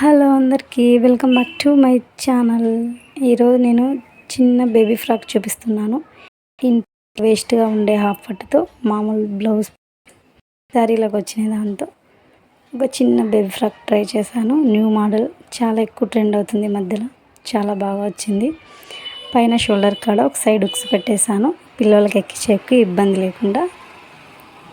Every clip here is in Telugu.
హలో అందరికీ welcome back to my channel. ఈరోజు నేను చిన్న బేబీ ఫ్రాక్ చూపిస్తున్నాను. వేస్ట్గా ఉండే హాఫ్ పట్టుతో మామూలు బ్లౌజ్ శారీలోకి వచ్చిన దాంతో ఒక చిన్న బేబీ ఫ్రాక్ ట్రై చేశాను. న్యూ మోడల్ చాలా ఎక్కువ ట్రెండ్ అవుతుంది మధ్యలో చాలా బాగా వచ్చింది. పైన షోల్డర్ కాడ ఒక సైడ్ ఉక్స్ పెట్టేశాను. పిల్లలకి ఎక్కించేకి ఇబ్బంది లేకుండా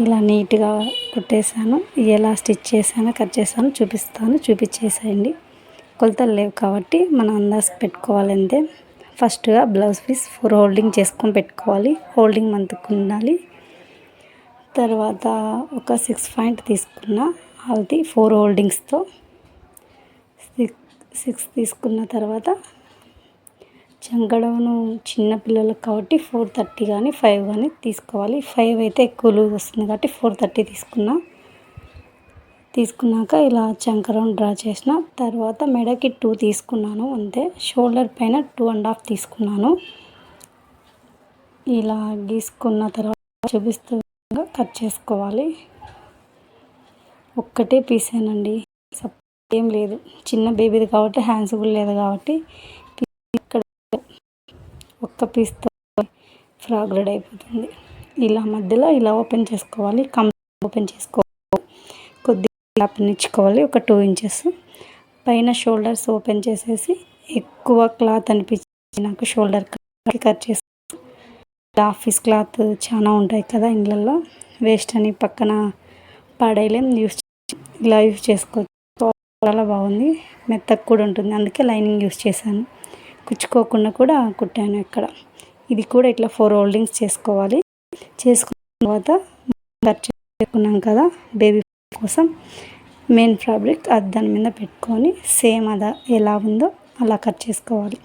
ఇలా నీట్గా కుట్టేశాను ఎలా స్టిచ్ చేశానో కట్ చేశాను చూపిస్తాను. చూపించేసేయండి. కొలతలు లేవు కాబట్టి మనం అందాజు పెట్టుకోవాలి అంతే. ఫస్ట్గా బ్లౌజ్ పీస్ ఫోర్ హోల్డింగ్ చేసుకొని పెట్టుకోవాలి. హోల్డింగ్ మంత్కి ఉండాలి. తర్వాత ఒక సిక్స్ పాయింట్ తీసుకున్న అది ఫోర్ హోల్డింగ్స్తో సిక్స్ సిక్స్ తీసుకున్న తర్వాత గడవను చిన్న పిల్లలకు కాబట్టి ఫోర్ థర్టీ కానీ ఫైవ్ కానీ తీసుకోవాలి. ఫైవ్ అయితే ఎక్కువ లూజ్ వస్తుంది కాబట్టి ఫోర్ థర్టీ తీసుకున్నా. తీసుకున్నాక ఇలా చంకరౌండ్ డ్రా చేసిన. తర్వాత మెడకి టూ తీసుకున్నాను అంతే. షోల్డర్ పైన టూ అండ్ హాఫ్ తీసుకున్నాను. ఇలా గీసుకున్న తర్వాత చూపిస్తూ కట్ చేసుకోవాలి. ఒక్కటే పీసేనండి. ఏం లేదు. చిన్న బేబీది కాబట్టి హ్యాండ్స్ కూడా లేదు కాబట్టి ఒక్క పీస్తో ఫ్రాక్ రెడీ అయిపోతుంది. ఇలా మధ్యలో ఇలా ఓపెన్ చేసుకోవాలి. కమ్ ఓపెన్ చేసుకోవాలి. కొద్దిగా ఇచ్చుకోవాలి ఒక టూ ఇంచెస్ పైన షోల్డర్స్ ఓపెన్ చేసేసి ఎక్కువ క్లాత్ అనిపించి నాకు షోల్డర్ కట్ చేసి ఆఫీస్ క్లాత్ చాలా ఉంటాయి కదా ఇళ్ళల్లో వేస్ట్ అని పక్కన పడేయలేం. యూస్ ఇలా యూస్ చేసుకోవచ్చు. చాలా బాగుంది. మెత్తకు కూడా ఉంటుంది. అందుకే లైనింగ్ యూస్ చేశాను. కుచ్చుకోకుండా కూడా కుట్టాను ఇక్కడ ఇది కూడా ఇట్లా ఫోర్ హోల్డింగ్స్ చేసుకోవాలి. చేసుకున్న తర్వాత కట్ చేసుకున్నాం కదా బేబీ కోసం మెయిన్ ఫ్యాబ్రిక్ అది దాని మీద పెట్టుకొని సేమ్ అదా ఎలా ఉందో అలా కట్ చేసుకోవాలి.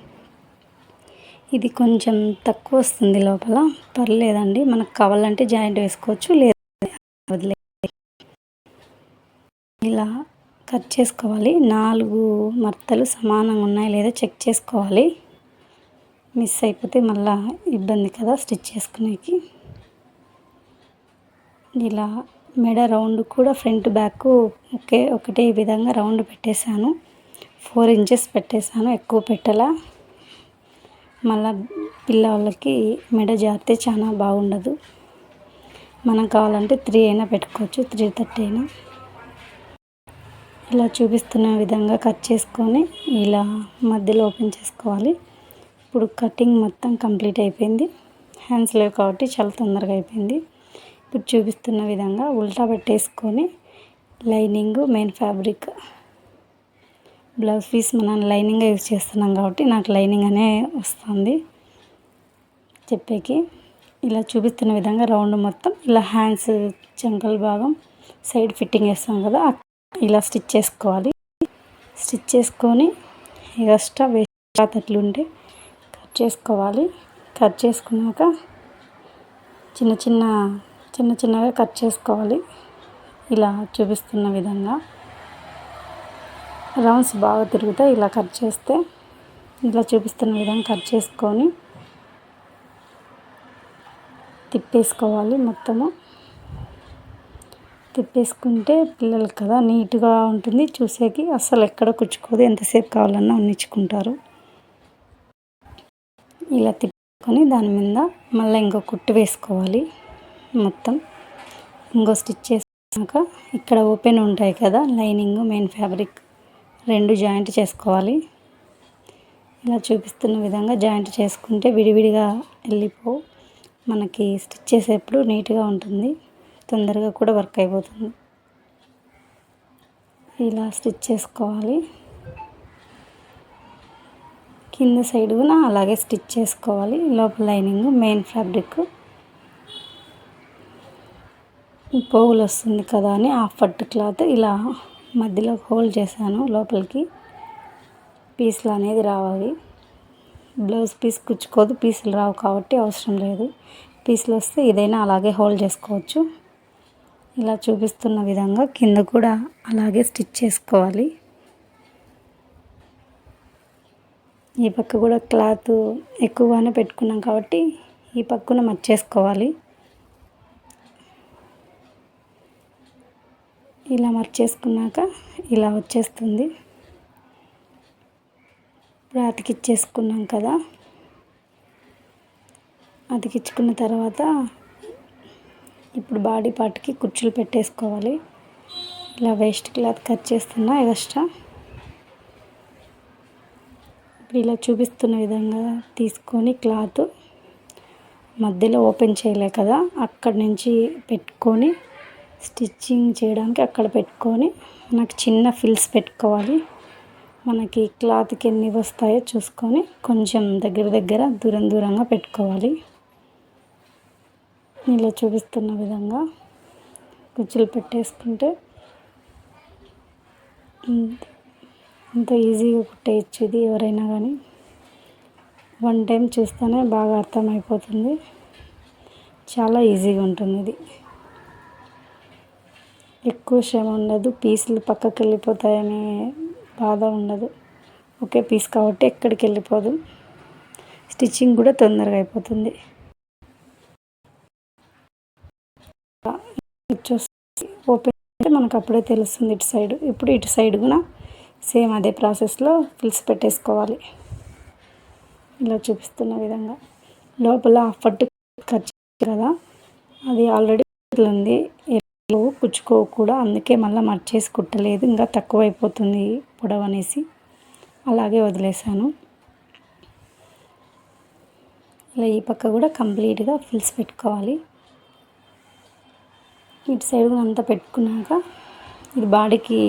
ఇది కొంచెం తక్కువ వస్తుంది లోపల పర్లేదండి. మనకు కావాలంటే జాయింట్ వేసుకోవచ్చు లేదా వదిలే ఇలా కట్ చేసుకోవాలి. నాలుగు మర్తలు సమానంగా ఉన్నాయి లేదా చెక్ చేసుకోవాలి. మిస్ అయిపోతే మళ్ళా ఇబ్బంది కదా స్టిచ్ చేసుకునేకి. ఇలా మెడ రౌండ్ కూడా ఫ్రంట్ బ్యాక్ ఒకే ఒకటే విధంగా రౌండ్ పెట్టేశాను. ఫోర్ ఇంచెస్ పెట్టేశాను ఎక్కువ పెట్టలా. మళ్ళీ పిల్లవాళ్ళకి మెడ జారితే చాలా బాగుండదు. మనం కావాలంటే త్రీ అయినా పెట్టుకోవచ్చు త్రీ థర్టీ అయినా. ఇలా చూపిస్తున్న విధంగా కట్ చేసుకొని ఇలా మధ్యలో ఓపెన్ చేసుకోవాలి. ఇప్పుడు కటింగ్ మొత్తం కంప్లీట్ అయిపోయింది. హ్యాండ్స్ లేవు కాబట్టి చాలా తొందరగా అయిపోయింది. ఇప్పుడు చూపిస్తున్న విధంగా ఉల్టా పెట్టేసుకొని lining main fabric blouse piece మనం లైనింగ్ యూజ్ చేస్తున్నాం కాబట్టి నాకు లైనింగ్ అనే వస్తుంది. చెప్పేకి ఇలా చూపిస్తున్న విధంగా రౌండ్ మొత్తం ఇలా హ్యాండ్స్ చెంకల భాగం సైడ్ ఫిట్టింగ్ వేస్తాం కదా ఇలా స్టిచ్ చేసుకోవాలి. స్టిచ్ చేసుకొని ఎక్స్ట్రా వేస్ట్ అట్లుంటే కట్ చేసుకోవాలి. కట్ చేసుకున్నాక చిన్న చిన్న చిన్న చిన్నగా కట్ చేసుకోవాలి. ఇలా చూపిస్తున్న విధంగా. రౌండ్స్ బాగా తిరుగుతాయి. ఇలా కట్ చేస్తే ఇలా చూపిస్తున్న విధంగా కట్ చేసుకొని తిప్పేసుకోవాలి మొత్తము. తిప్పేసుకుంటే పిల్లలకి కదా నీట్గా ఉంటుంది. చూసేకి అస్సలు ఎక్కడ కుచ్చుకోదు. ఎంతసేపు కావాలన్నా ఉన్నించుకుంటారు ఇలా తిప్పుకొని దాని మీద మళ్ళీ ఇంకో కుట్టు వేసుకోవాలి మొత్తం. ఇంకో స్టిచ్ చేసాక ఇక్కడ ఓపెన్ ఉంటాయి కదా లైనింగ్ మెయిన్ ఫ్యాబ్రిక్ రెండు జాయింట్ చేసుకోవాలి. ఇలా చూపిస్తున్న విధంగా జాయింట్ చేసుకుంటే విడివిడిగా వెళ్ళిపో. మనకి స్టిచ్ చేసేప్పుడు నీట్గా ఉంటుంది. తొందరగా కూడా వర్క్ అయిపోతుంది. ఇలా స్టిచ్ చేసుకోవాలి కింద సైడ్ కూడా అలాగే స్టిచ్ చేసుకోవాలి. లోపల లైనింగ్ మెయిన్ ఫ్యాబ్రిక్ పోగులు వస్తుంది కదా అని హాఫ్ పట్టు క్లాత్ ఇలా మధ్యలో హోల్డ్ చేశాను. లోపలికి పీసులు అనేది రావాలి. బ్లౌజ్ పీస్ కుచ్చుకోదు. పీసులు రావు కాబట్టి అవసరం లేదు. పీసులు వస్తే ఏదైనా అలాగే హోల్డ్ చేసుకోవచ్చు. ఇలా చూపిస్తున్న విధంగా కింద కూడా అలాగే స్టిచ్ చేసుకోవాలి. ఈ పక్క కూడా క్లాత్ ఎక్కువగానే పెట్టుకున్నాం కాబట్టి ఈ పక్కన మర్చేసుకోవాలి. ఇలా మర్చేసుకున్నాక ఇలా వచ్చేస్తుంది. ఇప్పుడు అతికిచ్చేసుకున్నాం కదా. అతికించుకున్న తర్వాత ఇప్పుడు బాడీ పార్ట్కి కుర్చీలు పెట్టేసుకోవాలి. ఇలా వేస్ట్ క్లాత్ కట్ చేస్తున్నా ఎక్స్ట్రా. ఇప్పుడు ఇలా చూపిస్తున్న విధంగా తీసుకొని క్లాత్ మధ్యలో ఓపెన్ చేయలే కదా అక్కడి నుంచి పెట్టుకొని స్టిచ్చింగ్ చేయడానికి అక్కడ పెట్టుకొని మనకు చిన్న ఫిల్స్ పెట్టుకోవాలి. మనకి క్లాత్కి ఎన్ని వస్తాయో చూసుకొని కొంచెం దగ్గర దగ్గర దూరం దూరంగా పెట్టుకోవాలి. ఇలా చూపిస్తున్న విధంగా కుచ్చులు పెట్టేసుకుంటే ఇంత ఈజీగా కుట్టేయచ్చు ఇది ఎవరైనా కానీ. వన్ టైం చూస్తేనే బాగా అర్థమైపోతుంది. చాలా ఈజీగా ఉంటుంది ఇది. ఎక్కువ శ్రమ ఉండదు. పీసులు పక్కకి వెళ్ళిపోతాయనే బాధ ఉండదు. ఒకే పీస్ కాబట్టి ఎక్కడికి వెళ్ళిపోదు. స్టిచ్చింగ్ కూడా తొందరగా అయిపోతుంది. ఓపెన్ అయితే మనకు అప్పుడే తెలుస్తుంది ఇటు సైడ్. ఇప్పుడు ఇటు సైడ్ కూడా సేమ్ అదే ప్రాసెస్లో ఫిల్స్ పెట్టేసుకోవాలి. ఇలా చూపిస్తున్న విధంగా. లోపల పట్టు ఖర్చు కదా అది ఆల్రెడీ ఉంది. కుచ్చుకో కూడా అందుకే మళ్ళీ మర్చేసి కుట్టలేదు. ఇంకా తక్కువ అయిపోతుంది పొడవు అనేసి. అలాగే వదిలేసాను. ఇలా ఈ పక్క కూడా కంప్లీట్గా ఫిల్స్ పెట్టుకోవాలి. ఇటు సైడ్ అంతా పెట్టుకున్నాక ఇది బాడీకి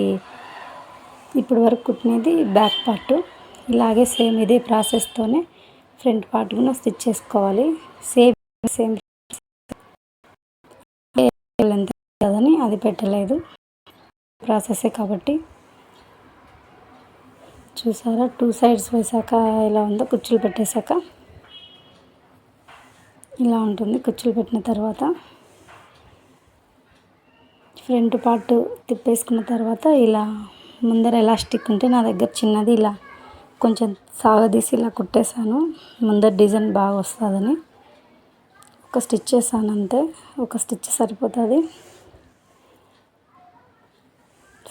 ఇప్పుడు వరకు కుట్టినది బ్యాక్ పార్ట్. ఇలాగే సేమ్ ఇదే ప్రాసెస్తోనే ఫ్రంట్ పార్ట్ కూడా స్టిచ్ చేసుకోవాలి. Same same. కదని అది పెట్టలేదు. ప్రాసెసే కాబట్టి. చూసారా? టూ సైడ్స్ వేసాక ఇలా ఉందో కుర్చీలు పెట్టేశాక. ఇలా ఉంటుంది కుర్చీలు పెట్టిన తర్వాత. ఫ్రంట్ పార్ట్ తిప్పేసుకున్న తర్వాత ఇలా ముందర ఎలాస్టిక్ ఉంటే నా దగ్గర చిన్నది ఇలా కొంచెం సాగదీసి ఇలా కుట్టేశాను. ముందర డిజైన్ బాగా వస్తుందని. ఒక స్టిచ్ చేశాను అంతే. ఒక స్టిచ్ సరిపోతుంది.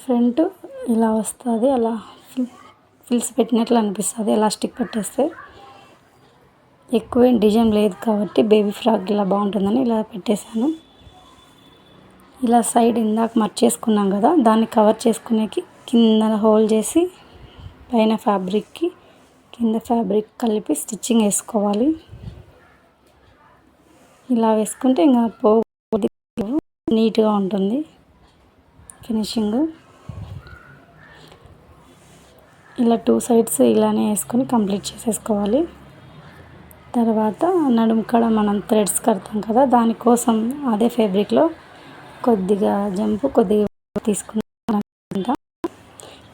ఫ్రంట్ ఇలా వస్తుంది. అలా ఫిల్స్ పెట్టినట్లు అనిపిస్తుంది ఎలాస్టిక్ పెట్టేస్తే. ఎక్కువ డిజైన్ లేదు కాబట్టి బేబీ ఫ్రాక్ ఇలా బాగుంటుందని ఇలా పెట్టేశాను. ఇలా సైడ్ ఇందాక మర్చేసుకున్నాం కదా దాన్ని కవర్ చేసుకునేకి కింద హోల్ చేసి పైన ఫ్యాబ్రిక్కి కింద ఫ్యాబ్రిక్ కలిపి స్టిచ్చింగ్ వేసుకోవాలి. ఇలా వేసుకుంటే ఇంకా పో నీట్గా ఉంటుంది ఫినిషింగ్. ఇలా టూ సైడ్స్ ఇలానే వేసుకొని కంప్లీట్ చేసేసుకోవాలి. తర్వాత నడుము కాడ మనం థ్రెడ్స్ కడతాం కదా దానికోసం అదే ఫ్యాబ్రిక్లో కొద్దిగా జంపు కొద్దిగా తీసుకున్నా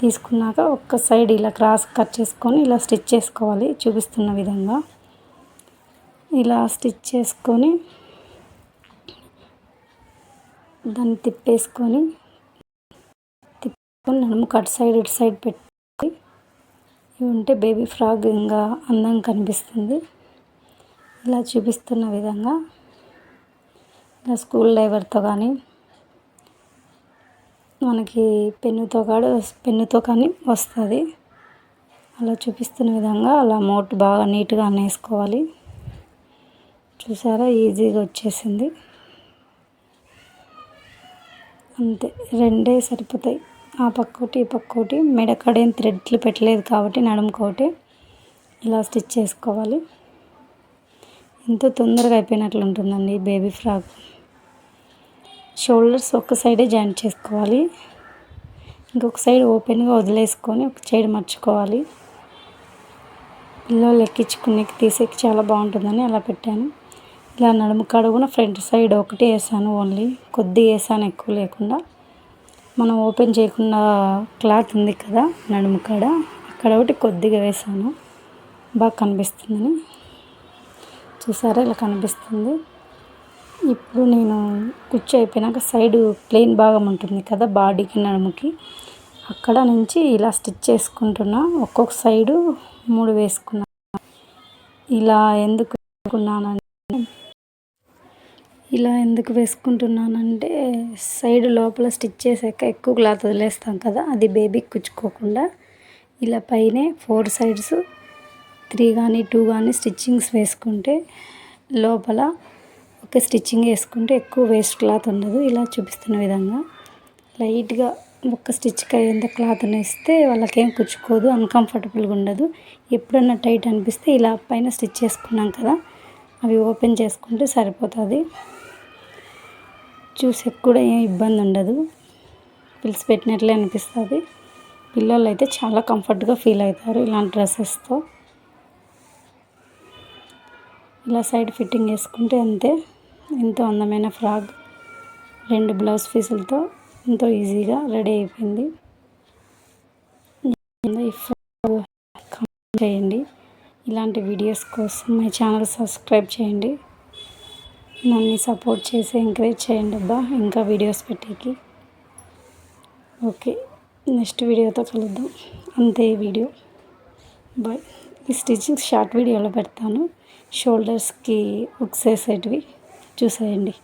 తీసుకున్నాక ఒక్క సైడ్ ఇలా క్రాస్ కట్ చేసుకొని ఇలా స్టిచ్ చేసుకోవాలి చూపిస్తున్న విధంగా. ఇలా స్టిచ్ చేసుకొని దాన్ని తిప్పేసుకొని తిప్పుకొని నడుము కట్ సైడ్ ఇటు సైడ్ పెట్టి. ఇవి ఉంటే బేబీ ఫ్రాగ్ ఇంకా అందంగా కనిపిస్తుంది. ఇలా చూపిస్తున్న విధంగా. ఇలా స్కూల్ డ్రైవర్తో కానీ మనకి పెన్నుతో కాడ పెన్నుతో కానీ వస్తుంది. అలా చూపిస్తున్న విధంగా అలా మోట్ బాగా నీట్గా అనేసుకోవాలి. చూసారా? ఈజీగా వచ్చేసింది. అంతే. రెండే సరిపోతాయి. ఆ పక్క ఒకటి ఈ పక్క ఒకటి. ఏం థ్రెడ్లు పెట్టలేదు కాబట్టి నడుముకోటి ఇలా స్టిచ్ చేసుకోవాలి. ఎంతో తొందరగా అయిపోయినట్లు ఉంటుందండి బేబీ ఫ్రాక్. షోల్డర్స్ ఒక సైడే జాయింట్ చేసుకోవాలి. ఇంకొక సైడ్ ఓపెన్గా వదిలేసుకొని ఒక సైడ్ మర్చుకోవాలి. పిల్లలు ఎక్కించుకునేకి తీసేకి చాలా బాగుంటుందని అలా పెట్టాను. ఇలా నడుము కడుగున ఫ్రంట్ సైడ్ ఒకటి వేసాను ఓన్లీ. కొద్ది వేసాను ఎక్కువ లేకుండా. మనం ఓపెన్ చేయకుండా క్లాత్ ఉంది కదా నడుము కాడ అక్కడ ఒకటి కొద్దిగా వేసాను. బాగా కనిపిస్తుందని. చూసారా? ఇలా కనిపిస్తుంది. ఇప్పుడు నేను కుర్చీ అయిపోయినాక సైడ్ ప్లెయిన్ భాగం ఉంటుంది కదా బాడీకి నడుముకి. అక్కడ నుంచి ఇలా స్టిచ్ చేసుకుంటున్నా. ఒక్కొక్క సైడు మూడు వేసుకున్నా. ఇలా ఎందుకు వేసుకున్నానంటే ఇలా ఎందుకు వేసుకుంటున్నానంటే సైడ్ లోపల స్టిచ్ చేసాక ఎక్కువ క్లాత్ వదిలేస్తాం కదా అది బేబీకి కుచ్చుకోకుండా. ఇలా పైనే ఫోర్ సైడ్స్ త్రీ కానీ టూ కానీ స్టిచ్చింగ్స్ వేసుకుంటే లోపల ఒక స్టిచ్చింగ్ వేసుకుంటే ఎక్కువ వేస్ట్ క్లాత్ ఉండదు. ఇలా చూపిస్తున్న విధంగా లైట్గా ఒక్క స్టిచ్కి అయ్యేంత క్లాత్ని ఇస్తే వాళ్ళకేం కుచ్చుకోదు అన్కంఫర్టబుల్గా ఉండదు. ఎప్పుడన్నా టైట్ అనిపిస్తే ఇలా పైన స్టిచ్ చేసుకున్నాం కదా అవి ఓపెన్ చేసుకుంటే సరిపోతుంది. చూసే కూడా ఏం ఇబ్బంది ఉండదు. పిలిచి పెట్టినట్లే అనిపిస్తుంది. పిల్లలు అయితే చాలా కంఫర్ట్గా ఫీల్ అవుతారు ఇలాంటి డ్రెస్సెస్తో ఇలా సైడ్ ఫిట్టింగ్ వేసుకుంటే అంతే. ఎంతో అందమైన ఫ్రాక్ రెండు బ్లౌజ్ పీసులతో ఎంతో ఈజీగా రెడీ అయిపోయింది. చేయండి. ఇలాంటి వీడియోస్ కోసం మై ఛానల్ సబ్స్క్రైబ్ చేయండి. నన్ను సపోర్ట్ చేసి ఎంకరేజ్ చేయండి అబ్బా ఇంకా వీడియోస్ పెట్టేకి. ఓకే నెక్స్ట్ వీడియోతో కలుద్దాం. అంతే వీడియో. బాయ్. ఈ స్టిచ్చింగ్ షార్ట్ వీడియోలో పెడతాను. షోల్డర్స్కి హుక్స్ వేసేటివి చూసేయండి.